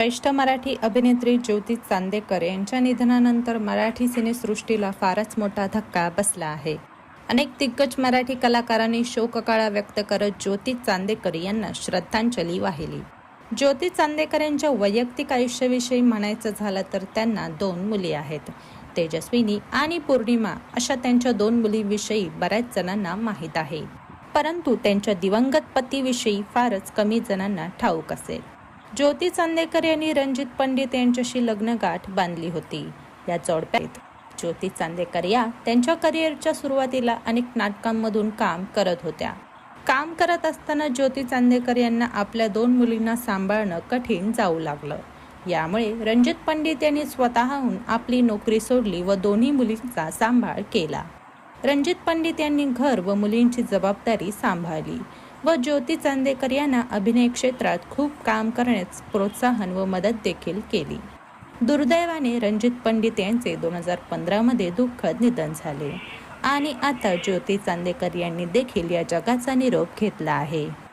ज्येष्ठ मराठी अभिनेत्री ज्योती चांदेकर यांच्या निधनानंतर मराठी सिनेसृष्टीला फारच मोठा धक्का बसला आहे. अनेक दिग्गज मराठी कलाकारांनी शोककाळा व्यक्त करत ज्योती चांदेकर यांना श्रद्धांजली वाहिली. ज्योती चांदेकर यांच्या वैयक्तिक आयुष्याविषयी म्हणायचं झालं तर त्यांना दोन मुली आहेत. तेजस्विनी आणि पौर्णिमा अशा त्यांच्या दोन मुलींविषयी बऱ्याच जणांना माहीत आहे. परंतु त्यांच्या दिवंगत पतीविषयी फारच कमी जणांना ठाऊक असेल. ज्योती चांदेकर यांनी रणजित पंडित यांच्याशी लग्नगाठ बांधली होती. या जोडप्यात ज्योती चांदेकर या त्यांच्या करिअरच्या सुरुवातीला अनेक नाटकांमधून काम करत होत्या. काम करत असताना ज्योती चांदेकर यांना आपल्या दोन मुलींना सांभाळणं कठीण जाऊ लागलं. यामुळे रणजित पंडित यांनी स्वतःहून आपली नोकरी सोडली व दोन्ही मुलींचा सांभाळ केला. रणजित पंडित यांनी घर व मुलींची जबाबदारी सांभाळली. व ज्योती चांदेकर यांना अभिनय क्षेत्रात खूप काम करण्यास प्रोत्साहन व मदत देखील केली. दुर्दैवाने रणजित पंडित यांचे दोन हजार पंधरामध्ये दुःखद निधन झाले. आणि आता ज्योती चांदेकर यांनी देखील या जगाचा निरोप घेतला आहे.